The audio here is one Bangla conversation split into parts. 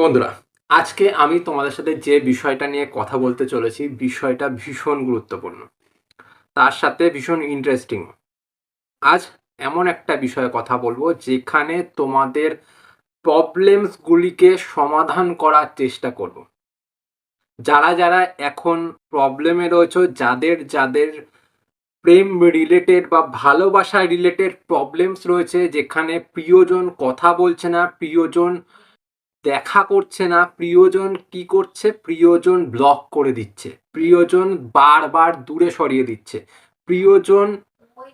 বন্ধুরা, আজকে আমি তোমাদের সাথে যে বিষয়টা নিয়ে কথা বলতে চলেছি, বিষয়টা ভীষণ গুরুত্বপূর্ণ। তার সাথে ভীষণ ইন্টারেস্টিং আজ এমন একটা বিষয়ে কথা বলব, যেখানে তোমাদের প্রবলেমসগুলিকে সমাধান করার চেষ্টা করব। যারা যারা এখন প্রবলেমে রয়েছে, যাদের যাদের প্রেম রিলেটেড বা ভালোবাসা রিলেটেড প্রবলেমস রয়েছে, যেখানে প্রিয়জন কথা বলছে না, প্রিয়জন দেখা করছে না, প্রিয়জন কি করছে? প্রিয়জন ব্লক করে দিচ্ছে। প্রিয়জন বারবার দূরে সরিয়ে দিচ্ছে। প্রিয়জন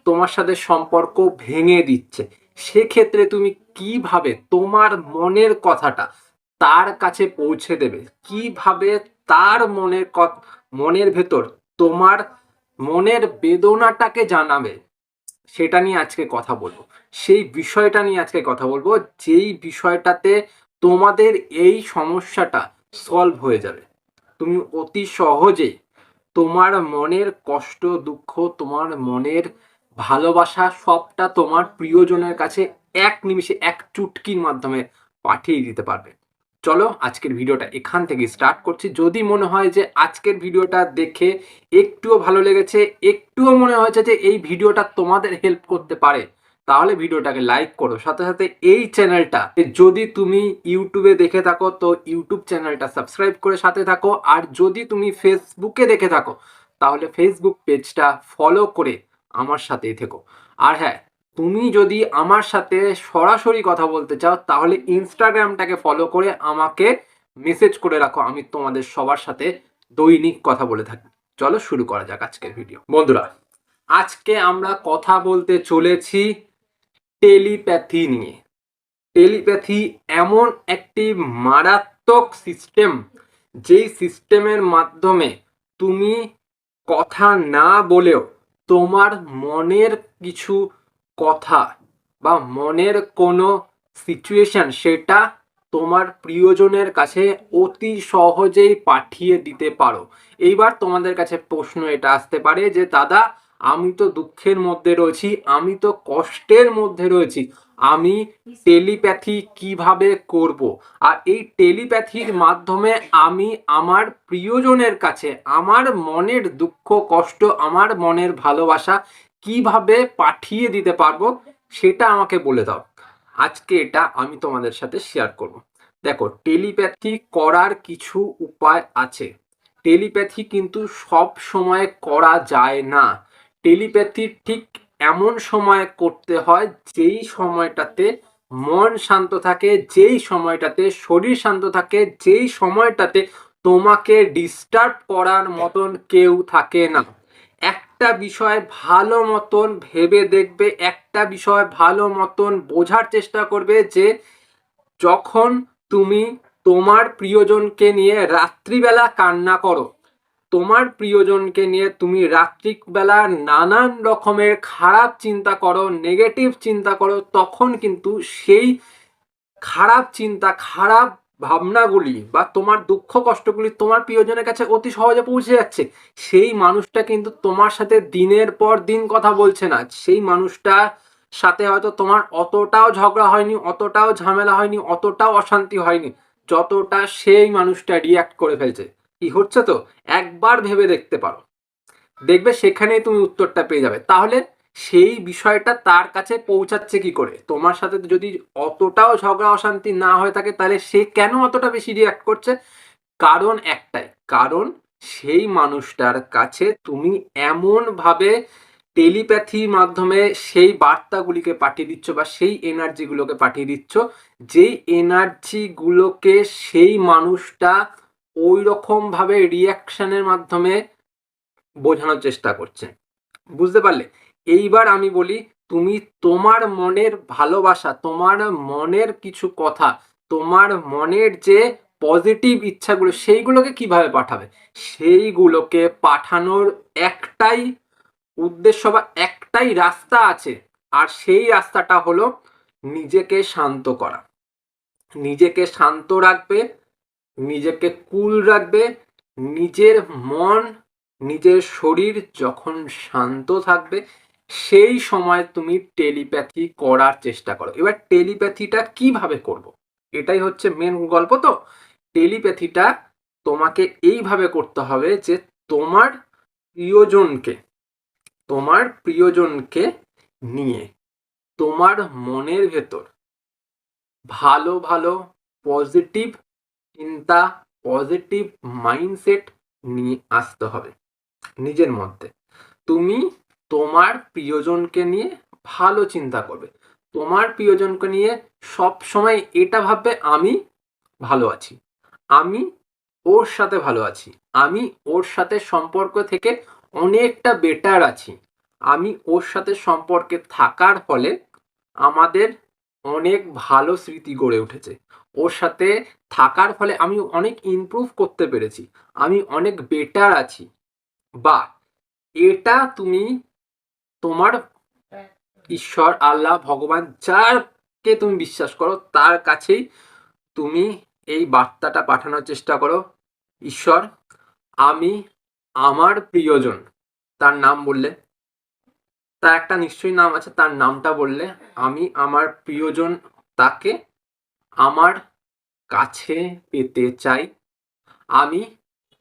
তোমার সাথে সম্পর্ক ভেঙে দিচ্ছে। সেক্ষেত্রে তুমি কীভাবে তোমার মনের কথাটা তার কাছে পৌঁছে দেবে? কীভাবে তার মনের মনের ভেতর তোমার মনের বেদনাটাকে জানাবে? সেটা নিয়ে আজকে কথা বলব। সেই বিষয়টা নিয়ে আজকে কথা বলব। যেই বিষয়টাতে তোমাদের এই সমস্যাটা সলভ হয়ে যাবে। তুমি অতি সহজেই তোমার মনের কষ্ট, দুঃখ, তোমার মনের ভালোবাসা সবটা তোমার প্রিয়জনের কাছে এক নিমিষে, এক চুটকির মাধ্যমে পাঠিয়ে দিতে পারবে। চলো আজকের ভিডিওটা এখান থেকে স্টার্ট করছি। যদি মনে হয় যে আজকের ভিডিওটা দেখে একটুও ভালো লেগেছে, একটুও মনে হয়েছে যে এই ভিডিওটা তোমাদের হেল্প করতে পারে তাহলে ভিডিওটাকে লাইক করো। সাথে সাথে এই চ্যানেলটা যদি তুমি ইউটিউবে দেখে থাকো, তো ইউটিউব চ্যানেলটা সাবস্ক্রাইব করে সাথে থাকো। আর যদি তুমি ফেসবুকে দেখে থাকো, তাহলে ফেসবুক পেজটা ফলো করে আমার সাথেই থেকো। আর হ্যাঁ তুমি যদি আমার সাথে সরাসরি কথা বলতে চাও, তাহলে ইনস্টাগ্রামটাকে ফলো করে আমাকে মেসেজ করে রাখো। আমি তোমাদের সবার সাথে দৈনিক কথা বলে থাকি। চলো শুরু করা যাক আজকের ভিডিও বন্ধুরা, আজকে আমরা কথা বলতে চলেছি টেলিপ্যাথি নিয়ে। টেলিপ্যাথি এমন একটি মারাত্মক সিস্টেম যেই সিস্টেমের মাধ্যমে তুমি কথা না বলেও তোমার মনের কিছু কথা বা মনের কোনো সিচুয়েশন সেটা তোমার প্রিয়জনের কাছে অতি সহজেই পাঠিয়ে দিতে পারো। এইবার তোমাদের কাছে প্রশ্ন এটা আসতে পারে যে, দাদা আমি তো দুঃখের মধ্যে রয়েছি, আমি তো কষ্টের মধ্যে রয়েছি। আমি টেলিপ্যাথি কীভাবে করব? আর এই টেলিপ্যাথির মাধ্যমে আমি আমার প্রিয়জনের কাছে, আমার মনের দুঃখ, কষ্ট, আমার মনের ভালোবাসা কীভাবে পাঠিয়ে দিতে পারব সেটা আমাকে বলে দাও। আজকে এটা আমি তোমাদের সাথে শেয়ার করব। দেখো, টেলিপ্যাথি করার কিছু উপায় আছে। টেলিপ্যাথি কিন্তু সব সময় করা যায় না। টেলিপ্যাথি ঠিক এমন সময় করতে হয় যেই সময়টাতে মন শান্ত থাকে, যেই সময়টাতে শরীর শান্ত থাকে, যেই সময়টাতে তোমাকে ডিস্টার্ব করার মতন কেউ থাকে না। একটা বিষয় ভালো মতন ভেবে দেখবে, একটা বিষয় ভালো মতন বোঝার চেষ্টা করবে যে যখন তুমি তোমার প্রিয়জনকে নিয়ে রাত্রিবেলা কান্না করো তোমার প্রিয়জনকে নিয়ে তুমি রাত্রিবেলা নানান রকমের খারাপ চিন্তা করো নেগেটিভ চিন্তা করো, তখন কিন্তু সেই খারাপ চিন্তা, খারাপ ভাবনাগুলি বা তোমার দুঃখ কষ্টগুলি তোমার প্রিয়জনের কাছে অতি সহজে পৌঁছে যাচ্ছে। সেই মানুষটা কিন্তু তোমার সাথে দিনের পর দিন কথা বলছে না। সেই মানুষটা সাথে হয়তো তোমার অতটাও ঝগড়া হয়নি, অতটাও ঝামেলা হয়নি, অতটাও অশান্তি হয়নি, যতটা সেই মানুষটা রিয়াক্ট করে ফেলছে। কি হচ্ছে তো? একবার ভেবে দেখতে পারো। দেখবে সেখানেই তুমি উত্তরটা পেয়ে যাবে। তাহলে সেই বিষয়টা তার কাছে পৌঁছাচ্ছে কি করে? তোমার সাথে যদি অতটাও ঝগড়া অশান্তি না হয়ে থাকে, তাহলে সে কেন অতটা বেশি রিয়াক্ট করছে? কারণ একটাই, কারণ সেই মানুষটার কাছে তুমি এমনভাবে টেলিপ্যাথির মাধ্যমে সেই বার্তাগুলিকে পাঠিয়ে দিচ্ছ বা সেই এনার্জিগুলোকে পাঠিয়ে দিচ্ছ, যেই এনার্জিগুলোকে সেই মানুষটা ওই রকমভাবে রিয়াকশনের মাধ্যমে বোঝানোর চেষ্টা করছে। বুঝতে পারলে? এইবার আমি বলি, তুমি তোমার মনের ভালোবাসা, তোমার মনের কিছু কথা, তোমার মনের যে পজিটিভ ইচ্ছাগুলো, সেইগুলোকে কীভাবে পাঠাবে? সেইগুলোকে পাঠানোর একটাই উদ্দেশ্য বা একটাই রাস্তা আছে, আর সেই রাস্তাটা হলো নিজেকে শান্ত করা। নিজেকে শান্ত রাখবে নিজেকে কুল রাখবে, নিজের মন, নিজের শরীর যখন শান্ত থাকবে, সেই সময় তুমি টেলিপ্যাথি করার চেষ্টা করো। এবার টেলিপ্যাথিটা কীভাবে করব? এটাই হচ্ছে মেন গল্প তো। টেলিপ্যাথিটা তোমাকে এইভাবে করতে হবে যে তোমার প্রিয়জনকে তোমার প্রিয়জনকে নিয়ে, তোমার মনের ভেতর ভালো ভালো পজিটিভ চিন্তা পজিটিভ মাইন্ডসেট নিয়ে আসতে হবে নিজের মধ্যে। তুমি তোমার প্রিয়জনকে নিয়ে ভালো চিন্তা করবে। তোমার প্রিয়জনকে নিয়ে সব সময় এটা ভাববে, আমি ভালো আছি। আমি ওর সাথে ভালো আছি। আমি ওর সাথে সম্পর্ক থেকে অনেকটা বেটার আছি। আমি ওর সাথে সম্পর্কে থাকার ফলে আমাদের অনেক ভালো স্মৃতি গড়ে উঠেছে। ওর সাথে থাকার ফলে আমি অনেক ইমপ্রুভ করতে পেরেছি। আমি অনেক বেটার আছি। বা এটা তুমি তোমার ঈশ্বর, আল্লাহ, ভগবান যারকে তুমি বিশ্বাস করো, তার কাছেই তুমি এই বার্তাটা পাঠানোর চেষ্টা করো। ঈশ্বর, আমি আমার প্রিয়জন, তার নাম বললে, তার একটা নিশ্চয়ই নাম আছে, তার নামটা বললে, আমি আমার প্রিয়জন তাকে আমার কাছে পেতে চাই। আমি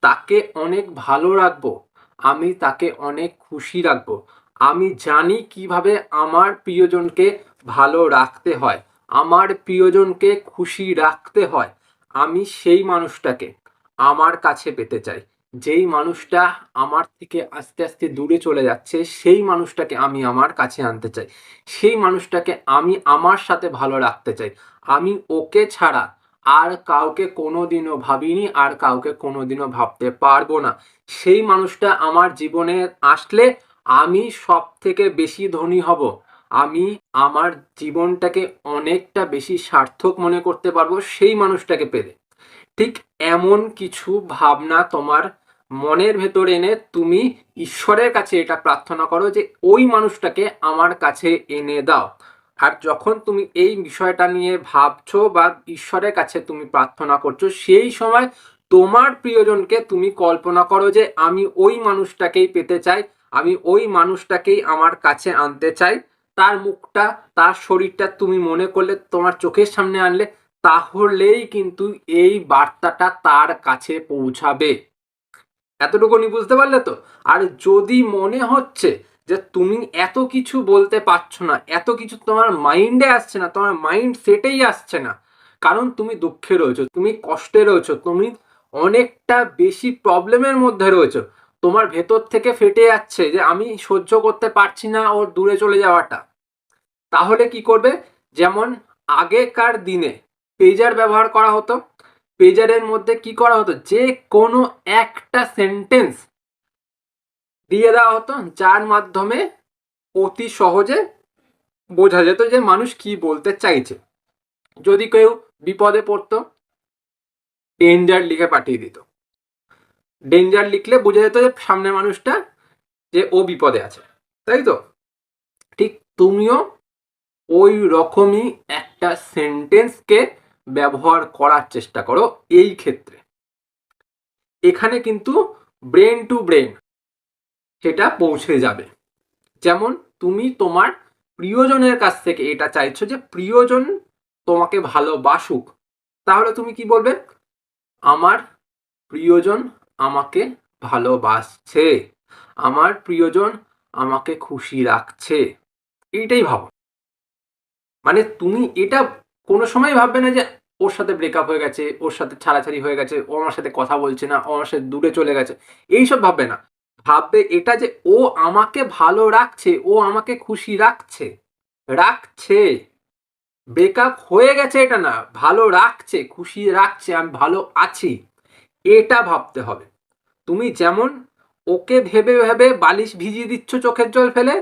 তাকে অনেক ভালো রাখব। আমি তাকে অনেক খুশি রাখব। আমি জানি কীভাবে আমার প্রিয়জনকে ভালো রাখতে হয়। আমার প্রিয়জনকে খুশি রাখতে হয়। আমি সেই মানুষটাকে আমার কাছে পেতে চাই। যেই মানুষটা আমার থেকে আস্তে আস্তে দূরে চলে যাচ্ছে, সেই মানুষটাকে আমি আমার কাছে আনতে চাই। সেই মানুষটাকে আমি আমার সাথে ভালো রাখতে চাই। আমি ওকে ছাড়া আর কাউকে কোনোদিনও ভাবিনি, আর কাউকে কোনোদিনও ভাবতে পারব না। সেই মানুষটা আমার জীবনে আসলে আমি সব থেকে বেশি ধনী হব। আমি আমার জীবনটাকে অনেকটা বেশি সার্থক মনে করতে পারব সেই মানুষটাকে পেলে ঠিক এমন কিছু ভাবনা তোমার মনের ভেতর এনে তুমি ঈশ্বরের কাছে এটা প্রার্থনা করো যে ওই মানুষটাকে আমার কাছে এনে দাও। আর যখন তুমি এই বিষয়টা নিয়ে ভাবছ বা ঈশ্বরের কাছে তুমি প্রার্থনা করছ, সেই সময় তোমার প্রিয়জনকে তুমি কল্পনা করো যে আমি ওই মানুষটাকেই পেতে চাই, আমি ওই মানুষটাকেই আমার কাছে আনতে চাই। তার মুখটা, তার শরীরটা তুমি মনে করলে, তোমার চোখের সামনে আনলে, তাহলেই কিন্তু এই বার্তাটা তার কাছে পৌঁছাবে। এতটুকুনি বুঝতে পারলে তো? আর যদি মনে হচ্ছে যে তুমি এত কিছু বলতে পারছ না, এত কিছু তোমার মাইন্ডে আসছে না, তোমার মাইন্ড সেটেই আসছে না। কারণ তুমি দুঃখে রয়েছো, তুমি কষ্টে রয়েছো, তুমি অনেকটা বেশি প্রবলেমের মধ্যে রয়েছো। তোমার ভেতর থেকে ফেটে যাচ্ছে যে আমি সহ্য করতে পারছি না ওর দূরে চলে যাওয়াটা। তাহলে কি করবে? যেমন আগেকার দিনে পেজার ব্যবহার করা হতো পেজারের মধ্যে কি করা হতো? যে কোনো একটা সেন্টেন্স দিয়ে দেওয়া হতো, যার মাধ্যমে অতি সহজে বোঝা যেত যে মানুষ কি বলতে চাইছে। যদি কেউ বিপদে পড়তো ডেঞ্জার লিখে পাঠিয়ে দিত। ডেঞ্জার লিখলে বোঝা যেত যে সামনে মানুষটা যে ও বিপদে আছে, তাই তো? ঠিক তুমিও ওই রকমই একটা সেন্টেন্সকে ব্যবহার করার চেষ্টা করো এই ক্ষেত্রে। এখানে কিন্তু ব্রেন টু ব্রেন সেটা পৌঁছে যাবে। যেমন তুমি তোমার প্রিয়জনের কাছ থেকে এটা চাইছো যে প্রিয়জন তোমাকে ভালোবাসুক, তাহলে তুমি কি বলবে? আমার প্রিয়জন আমাকে ভালোবাসছে, আমার প্রিয়জন আমাকে খুশি রাখছে। এইটাই ভাবো। মানে তুমি এটা কোনো সময় ভাববে না যে ওর সাথে ব্রেকআপ হয়ে গেছে, ওর সাথে ছাড়াছাড়ি হয়ে গেছে, ও আমার সাথে কথা বলছে না, ও আমার সাথে দূরে চলে গেছে। এইসব ভাববে না। ভাববে এটা যে ও আমাকে ভালো রাখছে, ও আমাকে খুশি রাখছে। রাখছে। ব্রেকআপ হয়ে গেছে এটা না, ভালো রাখছে, খুশি রাখছে, আমি ভালো আছি। এটা ভাবতে হবে। তুমি যেমন ওকে ভেবে ভেবে বালিশ ভিজিয়ে দিচ্ছ চোখের জল ফেলে,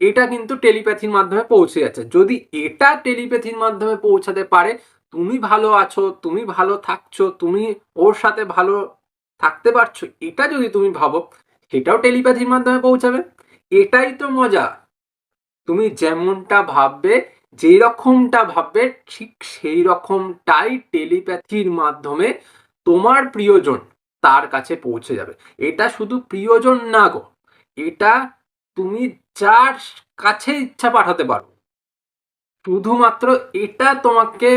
এটা কিন্তু টেলিপ্যাথির মাধ্যমে পৌঁছে যাচ্ছে। যদি এটা টেলিপ্যাথির মাধ্যমে পৌঁছাতে পারে, তুমি ভালো আছো, তুমি ভালো থাকছো, তুমি ওর সাথে ভালো থাকতে পারছ, এটা যদি তুমি ভাবো সেটাও টেলিপ্যাথির মাধ্যমে পৌঁছাবে। এটাই তো মজা। তুমি যেমনটা ভাববে যেই রকমটা ভাববে, ঠিক সেই রকমটাই টেলিপ্যাথির মাধ্যমে তোমার প্রিয়জন তার কাছে পৌঁছে যাবে। এটা শুধু প্রিয়জন না গো, এটা তুমি যার কাছে ইচ্ছা পাঠাতে পারো। শুধুমাত্র এটা তোমাকে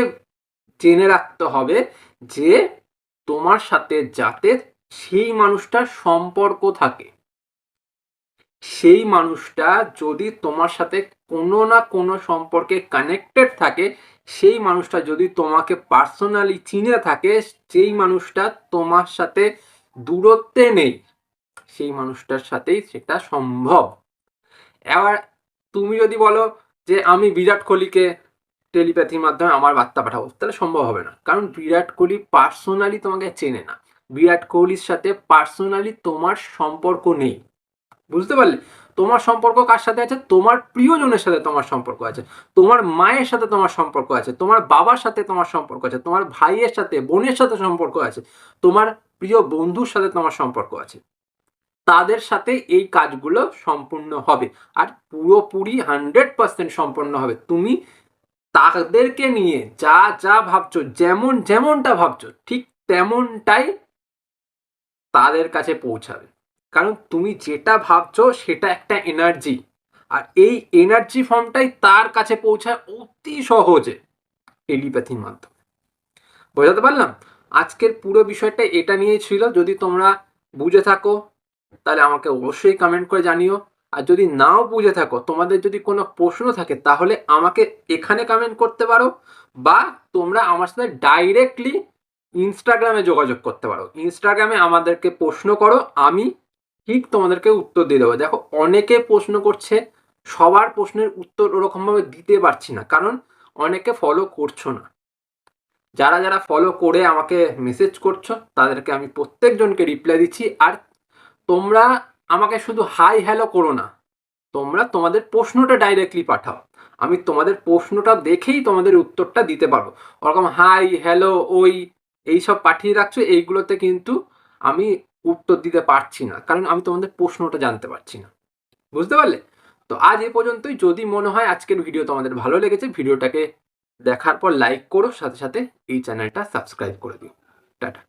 জেনে রাখতে হবে যে তোমার সাথে যাতে সেই মানুষটার সম্পর্ক থাকে। সেই মানুষটা যদি তোমার সাথে কোনো না কোনো সম্পর্কে কানেক্টেড থাকে, সেই মানুষটা যদি তোমাকে পার্সোনালি চিনে থাকে, সেই মানুষটা তোমার সাথে দূরত্বে নেই, সেই মানুষটার সাথেই সেটা সম্ভব। এবার তুমি যদি বলো যে আমি বিরাট কোহলিকে টেলিপ্যাথির মাধ্যমে আমার বার্তা পাঠাবো, তাহলে সম্ভব হবে না। কারণ বিরাট কোহলি পার্সোনালি তোমাকে চেনে না। বিরাট কোহলির সাথে পার্সোনালি তোমার সম্পর্ক নেই। বুঝতে পারলে? তোমার সম্পর্ক কার সাথে আছে? তোমার প্রিয়জনের সাথে তোমার সম্পর্ক আছে। তোমার মায়ের সাথে তোমার সম্পর্ক আছে। তোমার বাবার সাথে তোমার সম্পর্ক আছে। তোমার ভাইয়ের সাথে, বোনের সাথে সম্পর্ক আছে। তোমার প্রিয় বন্ধুর সাথে তোমার সম্পর্ক আছে। তাদের সাথে এই কাজগুলো সম্পূর্ণ হবে। আর পুরোপুরি হান্ড্রেড পার্সেন্ট সম্পন্ন হবে। তুমি তাদেরকে নিয়ে যা যা ভাবছ, যেমন, যেমনটা ভাবছ, ঠিক তেমনটাই তাদের কাছে পৌঁছাবে। কারণ তুমি যেটা ভাবছ সেটা একটা এনার্জি আর এই এনার্জি ফর্মটাই তার কাছে পৌঁছায় অতি সহজে টেলিপ্যাথির মাধ্যমে। বোঝাতে পারলাম? আজকের পুরো বিষয়টা এটা নিয়ে ছিল। যদি তোমরা বুঝে থাকো, তাহলে আমাকে অবশ্যই কমেন্ট করে জানিও। আর যদি নাও বুঝে থাকো, তোমাদের যদি কোনো প্রশ্ন থাকে, তাহলে আমাকে এখানে কমেন্ট করতে পারো। বা তোমরা আমার সাথে ডাইরেক্টলি ইনস্টাগ্রামে যোগাযোগ করতে পারো। ইনস্টাগ্রামে আমাদেরকে প্রশ্ন করো, আমি ঠিক তোমাদেরকে উত্তর দিয়ে দেবো। দেখো, অনেকে প্রশ্ন করছে, সবার প্রশ্নের উত্তর ওরকমভাবে দিতে পারছি না, কারণ অনেকে ফলো করছ না। যারা যারা ফলো করে আমাকে মেসেজ করছ, তাদেরকে আমি প্রত্যেকজনকে রিপ্লাই দিচ্ছি। আর তোমরা আমাকে শুধু হাই হ্যালো করো না, তোমরা তোমাদের প্রশ্নটা ডাইরেক্টলি পাঠাও। আমি তোমাদের প্রশ্নটা দেখেই তোমাদের উত্তরটা দিতে পারব। ওরকম হাই হ্যালো ওই এইসব পাঠিয়ে রাখছো, এইগুলোতে কিন্তু আমি উত্তর দিতে পারছি না। কারণ আমি তোমাদের প্রশ্নটা জানতে পারছি না। বুঝতে পারলে? তো আজ এ পর্যন্তই। যদি মনে হয় আজকের ভিডিও তোমাদের ভালো লেগেছে, ভিডিওটাকে দেখার পর লাইক করো, সাথে সাথে এই চ্যানেলটা সাবস্ক্রাইব করে দিও। টাটা।